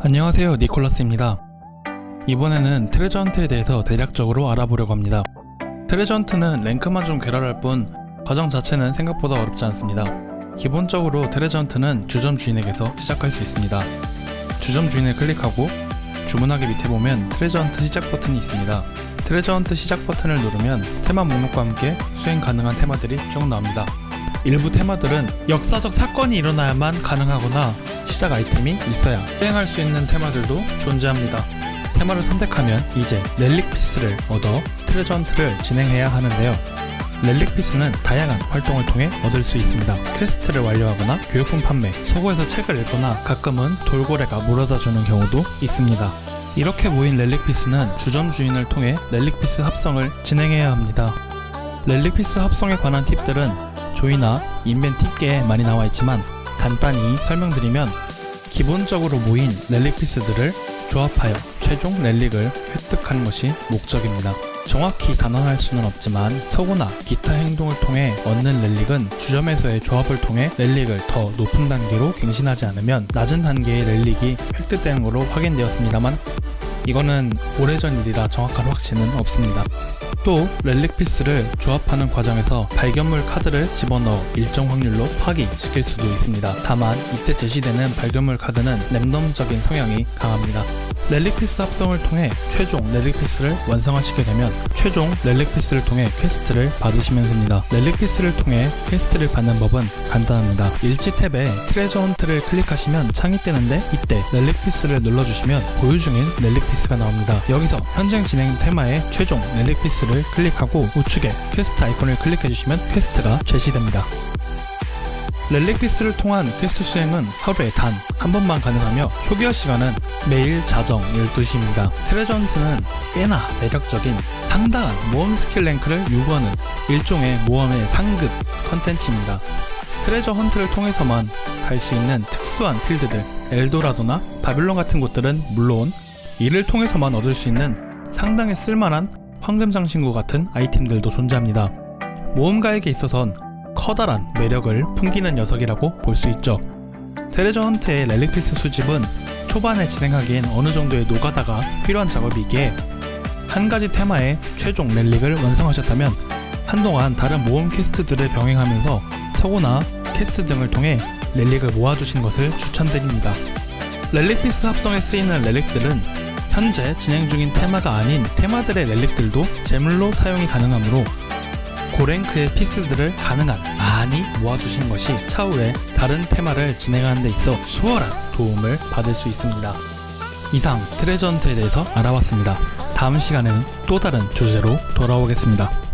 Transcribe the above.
안녕하세요 니콜라스입니다. 이번에는 트레저 헌트에 대해서 대략적으로 알아보려고 합니다. 트레저 헌트는 랭크만 좀 괴랄할 뿐 과정 자체는 생각보다 어렵지 않습니다. 기본적으로 트레저 헌트는 주점 주인에게서 시작할 수 있습니다. 주점 주인을 클릭하고 주문하기 밑에 보면 트레저 헌트 시작 버튼이 있습니다. 트레저 헌트 시작 버튼을 누르면 테마 목록과 함께 수행 가능한 테마들이 쭉 나옵니다. 일부 테마들은 역사적 사건이 일어나야만 가능하거나 시작 아이템이 있어야 수행할 수 있는 테마들도 존재합니다. 테마를 선택하면 이제 렐릭 피스를 얻어 트레저 헌트를 진행해야 하는데요. 렐릭 피스는 다양한 활동을 통해 얻을 수 있습니다. 퀘스트를 완료하거나 교육품 판매, 소고에서 책을 읽거나 가끔은 돌고래가 물어다 주는 경우도 있습니다. 이렇게 모인 렐릭 피스는 주점 주인을 통해 렐릭 피스 합성을 진행해야 합니다. 렐릭 피스 합성에 관한 팁들은 조이나 인벤 팁계에 많이 나와 있지만 간단히 설명드리면 기본적으로 모인 렐릭 피스들을 조합하여 최종 렐릭을 획득하는 것이 목적입니다. 정확히 단언할 수는 없지만 서구나 기타 행동을 통해 얻는 렐릭은 주점에서의 조합을 통해 렐릭을 더 높은 단계로 갱신하지 않으면 낮은 단계의 렐릭이 획득되는 것으로 확인되었습니다만 이거는 오래전 일이라 정확한 확신은 없습니다. 또 렐릭 피스를 조합하는 과정에서 발견물 카드를 집어넣어 일정 확률로 파기시킬 수도 있습니다. 다만 이때 제시되는 발견물 카드는 랜덤적인 성향이 강합니다. 렐릭 피스 합성을 통해 최종 렐릭 피스를 완성하시게 되면 최종 렐릭 피스를 통해 퀘스트를 받으시면 됩니다. 렐릭 피스를 통해 퀘스트를 받는 법은 간단합니다. 일지 탭에 트레저 헌트를 클릭하시면 창이 뜨는데 이때 렐릭 피스를 눌러주시면 보유 중인 렐릭 피스가 나옵니다. 여기서 현장 진행 테마의 최종 렐릭 피스를 클릭하고 우측에 퀘스트 아이콘을 클릭해주시면 퀘스트가 제시됩니다. 렐릭 피스를 통한 퀘스트 수행은 하루에 단 한 번만 가능하며 초기화 시간은 매일 자정 12시입니다. 트레저 헌트는 꽤나 매력적인 상당한 모험 스킬 랭크를 요구하는 일종의 모험의 상급 컨텐츠입니다. 트레저 헌트를 통해서만 갈 수 있는 특수한 필드들 엘도라도나 바빌론 같은 곳들은 물론 이를 통해서만 얻을 수 있는 상당히 쓸만한 황금장신구 같은 아이템들도 존재합니다. 모험가에게 있어선 커다란 매력을 풍기는 녀석이라고 볼 수 있죠. 트레저 헌트의 렐릭피스 수집은 초반에 진행하기엔 어느 정도의 노가다가 필요한 작업이기에 한 가지 테마의 최종 렐릭을 완성하셨다면 한동안 다른 모험 퀘스트들을 병행하면서 서고나 퀘스트 등을 통해 렐릭을 모아두신 것을 추천드립니다. 렐릭피스 합성에 쓰이는 렐릭들은 현재 진행 중인 테마가 아닌 테마들의 렐릭들도 제물로 사용이 가능하므로 고랭크의 피스들을 가능한 많이 모아두신 것이 차후에 다른 테마를 진행하는 데 있어 수월한 도움을 받을 수 있습니다. 이상 트레저 헌트에 대해서 알아봤습니다. 다음 시간에는 또 다른 주제로 돌아오겠습니다.